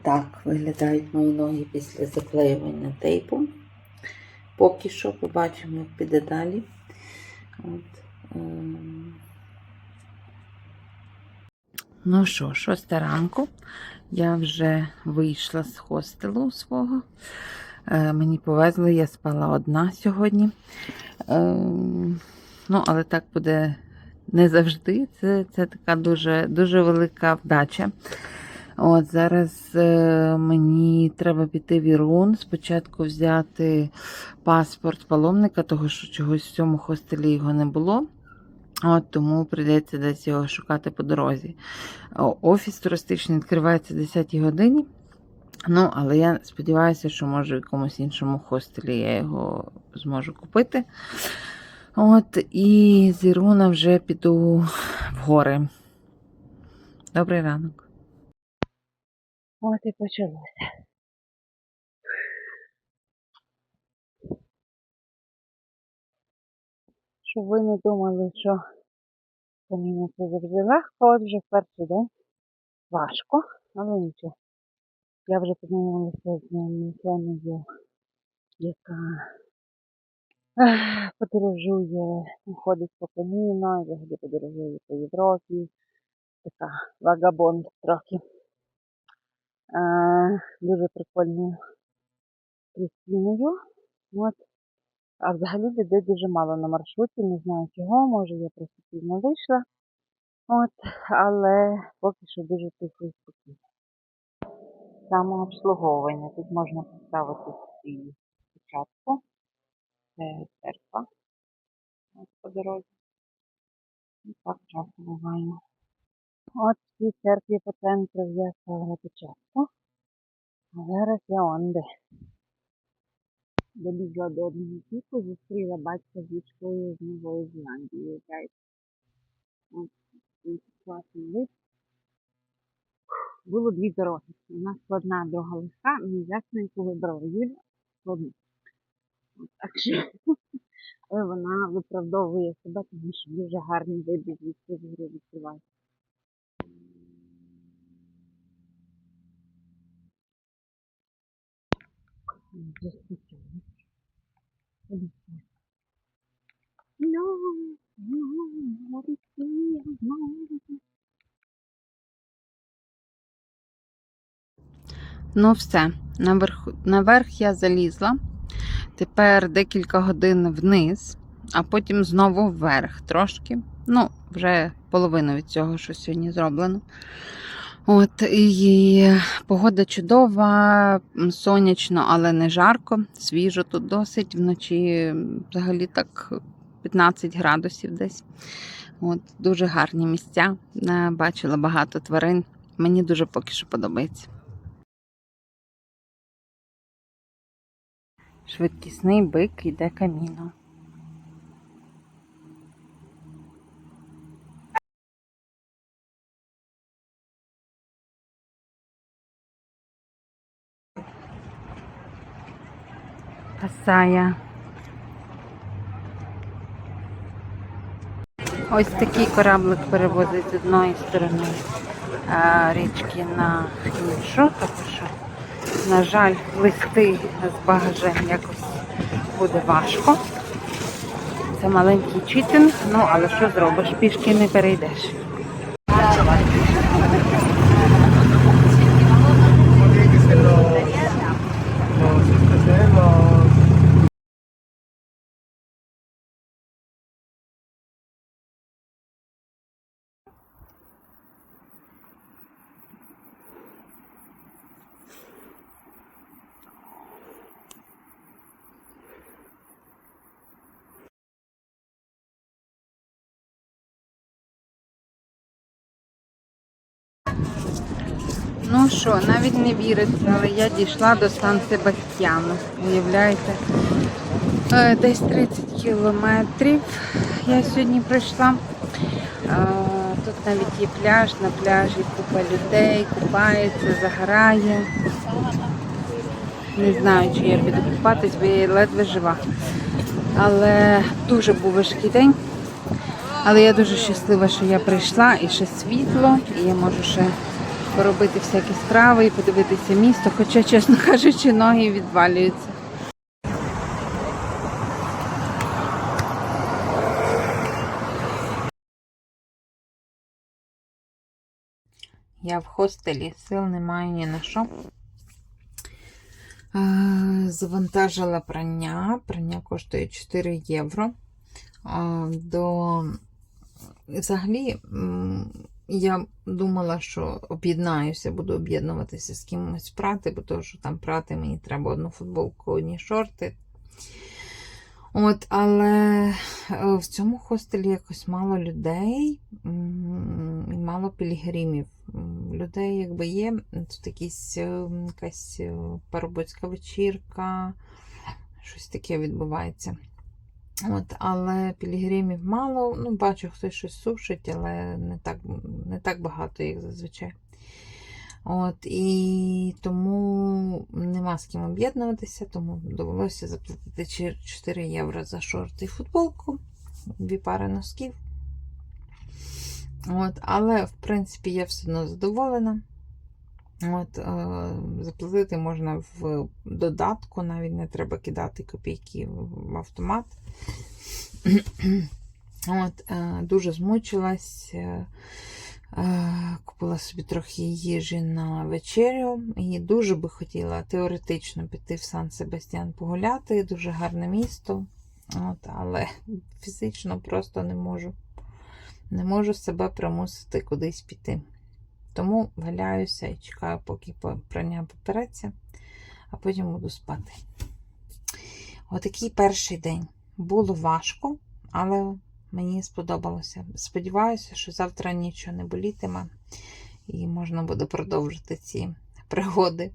Отак виглядають мої ноги після заклеювання тейпом. Поки що побачимо, як піде далі. От, ем. Ну що, шоста ранку. Я вже вийшла з хостелу свого. Е, мені повезло, я спала одна сьогодні. Ем, ну, але так буде не завжди. Це, це така дуже, дуже велика вдача. От Зараз е, мені треба піти в Ірун, спочатку взяти паспорт паломника, того що чогось в цьому хостелі його не було. От Тому прийдеться десь його шукати по дорозі. Офіс туристичний відкривається о 10 годині. Ну, але я сподіваюся, що може в якомусь іншому хостелі я його зможу купити. От, і з Іруна вже піду в гори. Добрий ранок. От і почалося. Щоб ви не думали, що каміння це завжди легко, от вже в перший день важко, але нічого. Я вже познайомилася з Нікеною, яка подорожує, ходить по каміно, взагалі подорожує по Європі. Така вагабонд трохи. Дуже прикольною Крістіною. От. А взагалі людей дуже мало на маршруті, не знаю чого, може я просто пізно вийшла. От, але поки що дуже тихо і спокійно. Самообслуговування. Тут можна поставити свій спочатку. Це церква. По дорозі. І так часто буває. От в цій церкві по центру я ставила початку. А зараз я онде. Добігла до одного піку, зустріла батька з дочкою з Нової Зеландії. От, класний вид. Було дві дороги. У нас одна дорога легка, мені ясно, яку вибрала Юля, складну. Так що але вона виправдовує себе, тому що дуже гарні види звідси з відкривають. No, no, be, no. Ну, все. Наверх, наверх я залізла. Тепер декілька годин вниз, а потім знову вверх трошки. Ну, вже половину від цього, що сьогодні зроблено. От, і погода чудова, сонячно, але не жарко. Свіжо тут досить. Вночі взагалі так 15 градусів десь. От, дуже гарні місця. Е, Бачила багато тварин. Мені дуже поки що подобається. Швидкісний бик йде каміно. Пасая. Ось такий кораблик перевозить з одної сторони річки на іншу, тому що, на жаль, плисти з багажем якось буде важко. Це маленький читинг, ну але що зробиш, пішки не перейдеш. Ну що, навіть не віриться, але я дійшла до Сан Себастьяну. Уявляєте? Е, Десь 30 кілометрів я сьогодні пройшла. Е, Тут навіть є пляж, на пляжі купа людей, купається, загорає. Не знаю, чи я піду купатись, бо я ледве жива. Але дуже був важкий день. Але я дуже щаслива, що я прийшла і ще світло, і я можу ще поробити всякі справи і подивитися місто, хоча, чесно кажучи, ноги відвалюються. Я в хостелі, сил немає ні на що. Завантажила прання. Прання коштує 4 євро. До... Взагалі, я думала, що об'єднаюся, буду об'єднуватися з кимось прати, бо то, що там прати мені треба одну футболку, одні шорти. От, але е, в цьому хостелі якось мало людей і мало пілігримів. Людей якби є, тут якісь, е, якась е, парубоцька вечірка, щось таке відбувається. От, але пілігримів мало. Ну, бачу, хтось щось сушить, але не так, не так багато, як зазвичай. От, і тому нема з ким об'єднуватися, тому довелося заплатити 4 євро за шорти і футболку, дві пари носків. От, але, в принципі, я все одно задоволена. От, е, заплатити можна в додатку, навіть не треба кидати копійки в автомат. От, е, дуже змучилась. Е, купила собі трохи їжі на вечерю. І дуже би хотіла теоретично піти в Сан Себастьян погуляти. Дуже гарне місто. От, але фізично просто не можу. Не можу себе примусити кудись піти. Тому валяюся і чекаю, поки прання попереться, а потім буду спати. Отакий перший день. Було важко, але мені сподобалося. Сподіваюся, що завтра нічого не болітиме і можна буде продовжити ці пригоди.